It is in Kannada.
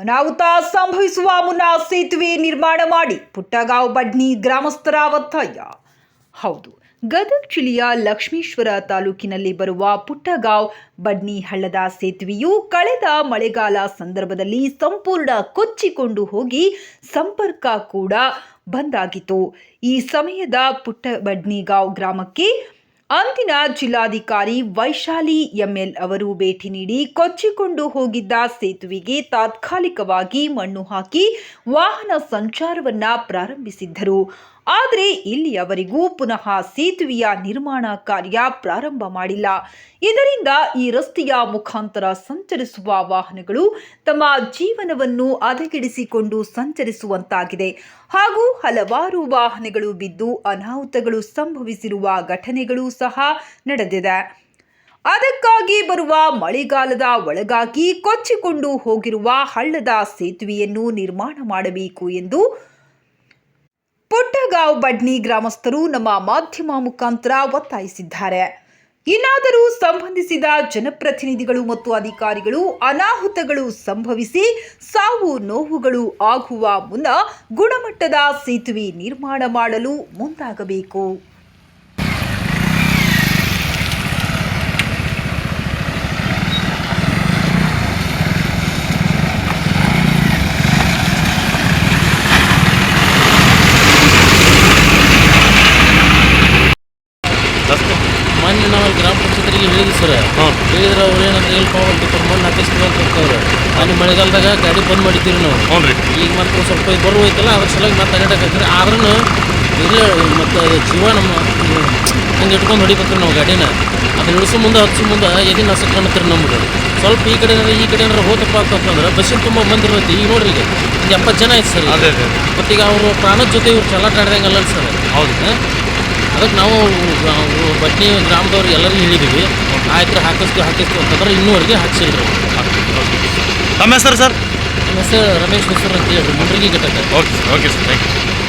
ಅನಾಹುತ ಸಂಭವಿಸುವ ಮುನ್ನ ಸೇತುವೆ ನಿರ್ಮಾಣ ಮಾಡಿ ಪುಟ್ಟಗಾಂವ್ ಬಡ್ನಿ ಗ್ರಾಮಸ್ಥರ ಒತ್ತಾಯ. ಹೌದು, ಗದಗ ಜಿಲ್ಲೆಯ ಲಕ್ಷ್ಮೀಶ್ವರ ತಾಲೂಕಿನಲ್ಲಿ ಬರುವ ಪುಟ್ಟಗಾಂವ್ ಬಡ್ನಿ ಹಳ್ಳದ ಸೇತುವೆಯು ಕಳೆದ ಮಳೆಗಾಲ ಸಂದರ್ಭದಲ್ಲಿ ಸಂಪೂರ್ಣ ಕೊಚ್ಚಿಕೊಂಡು ಹೋಗಿ ಸಂಪರ್ಕ ಕೂಡ ಬಂದಾಗಿತ್ತು. ಈ ಸಮಯದ ಪುಟ್ಟ ಬಡ್ನಿಗಾಂವ್ ಗ್ರಾಮಕ್ಕೆ ಅಂದಿನ ಜಿಲ್ಲಾಧಿಕಾರಿ ವೈಶಾಲಿ ಎಂಎಲ್ ಅವರು ಭೇಟಿ ನೀಡಿ ಕೊಚ್ಚಿಕೊಂಡು ಹೋಗಿದ್ದ ಸೇತುವೆಗೆ ತಾತ್ಕಾಲಿಕವಾಗಿ ಮಣ್ಣು ಹಾಕಿ ವಾಹನ ಸಂಚಾರವನ್ನ ಪ್ರಾರಂಭಿಸಿದ್ದರು. ಆದರೆ ಇಲ್ಲಿಯವರೆಗೂ ಪುನಃ ಸೇತುವೆಯ ನಿರ್ಮಾಣ ಕಾರ್ಯ ಪ್ರಾರಂಭ ಮಾಡಿಲ್ಲ. ಇದರಿಂದ ಈ ರಸ್ತೆಯ ಮುಖಾಂತರ ಸಂಚರಿಸುವ ವಾಹನಗಳು ತಮ್ಮ ಜೀವನವನ್ನು ಹದಗೆಡಿಸಿಕೊಂಡು ಸಂಚರಿಸುವಂತಾಗಿದೆ. ಹಾಗೂ ಹಲವಾರು ವಾಹನಗಳು ಬಿದ್ದು ಅನಾಹುತಗಳು ಸಂಭವಿಸಿರುವ ಘಟನೆಗಳು ಸಹ ನಡೆದಿದೆ. ಅದಕ್ಕಾಗಿ ಬರುವ ಮಳೆಗಾಲದ ಒಳಗಾಗಿ ಕೊಚ್ಚಿಕೊಂಡು ಹೋಗಿರುವ ಹಳ್ಳದ ಸೇತುವೆಯನ್ನು ನಿರ್ಮಾಣ ಮಾಡಬೇಕು ಎಂದು ಪುಟ್ಟಗಾಂವ್ ಬಡ್ನಿ ಗ್ರಾಮಸ್ಥರು ನಮ್ಮ ಮಾಧ್ಯಮ ಮುಖಾಂತರ ಒತ್ತಾಯಿಸಿದ್ದಾರೆ. ಇನ್ನಾದರೂ ಸಂಬಂಧಿಸಿದ ಜನಪ್ರತಿನಿಧಿಗಳು ಮತ್ತು ಅಧಿಕಾರಿಗಳು ಅನಾಹುತಗಳು ಸಂಭವಿಸಿ ಸಾವು ನೋವುಗಳು ಆಗುವ ಮುನ್ನ ಗುಣಮಟ್ಟದ ಸೇತುವೆ ನಿರ್ಮಾಣ ಮಾಡಲು ಮುಂದಾಗಬೇಕು ರಸ್ತೆ ಮೊನ್ನೆ ನಾವು ಅಲ್ಲಿ ಗ್ರಾಮ ಪಂಚಾಯತ್ರಿಗೆ ಹೇಳಿದ್ವಿ ಸರ್ ಹಾಂ. ಹೇಳಿದ್ರೆ ಅವ್ರು ಏನಂತ ಹೇಳ್ಕೊಂಡು ಮಣ್ಣು ಹಾಕಿಸ್ತೀವಿ ಅಂತ ಹೇಳ್ತವ್ರೆ. ಅಲ್ಲಿ ಮಳೆಗಾಲದಾಗ ಗಾಡಿ ಬಂದ್ ಮಾಡಿದ್ದೀವಿ ನಾವು. ಹ್ಞೂ ರೀ. ಈಗ ಮತ್ತೆ ಸ್ವಲ್ಪ ಇದು ಹೋಯ್ತಲ್ಲ ಅದ್ರ ಸಲುವಾಗಿ ಮತ್ತೆ ಅಡ್ಡಾಡಕತ್ತೀರಿ ಆದ್ರೂ ಇಲ್ಲ ಮತ್ತು ಜೀವ ನಮ್ಮ ಹಂಗೆ ಇಟ್ಕೊಂಡು ಹೊಡಿಬೇಕ್ರಿ ನಾವು ಗಾಡಿನ. ಅದನ್ನ ಇಳಿಸೋ ಮುಂದೆ ಹಚ್ಚು ಮುಂದೆ ಎದಿನ ಹಸಕ್ ಕಾಣತ್ತೀರಿ ನಮ್ಗೆ. ಸ್ವಲ್ಪ ಈ ಕಡೆ ಈ ಕಡೆ ಏನಾರ ಹೋತಪ್ಪ ಅಂತಂದ್ರೆ ಬಸ್ಸಿನ ತುಂಬ ಮಂದಿ ಇರ್ತೈತಿ ಈಗ ನೋಡ್ರಿ ಈಗ ಎಪ್ಪತ್ತು ಜನ ಐತೆ ಸರ್ ಮತ್ತೀಗ ಅವರು ಪ್ರಾಣದ ಜೊತೆ ಇವ್ರು ಚಲಾಟ ಆಡ್ದಂಗಲ್ಲ ಸರ್. ಹೌದು. ಅದಕ್ಕೆ ನಾವು ಬಟ್ಟೆ ಬಟ್ನಿ ಗ್ರಾಮದವ್ರು ಎಲ್ಲರಿಗೂ ಹೇಳಿದ್ದೀವಿ ಆಯ್ತು ಹಾಕಿಸ್ತೀವಿ ಹಾಕಿಸ್ತೀವಿ ಅಂತಂದ್ರೆ ಇನ್ನೂವರೆಗೆ ಹಾಕ್ಸಿದ್ರು. ತಮ್ಮ ಸರ್ ಸರ್? ನಮ್ಮ ಹೆಸರು ರಮೇಶ್ ಹೆಸರು ಅಂತ ಹೇಳಿ ಮುಂದ್ರಿಗೆ ಘಟಕ okay okay sir thank you.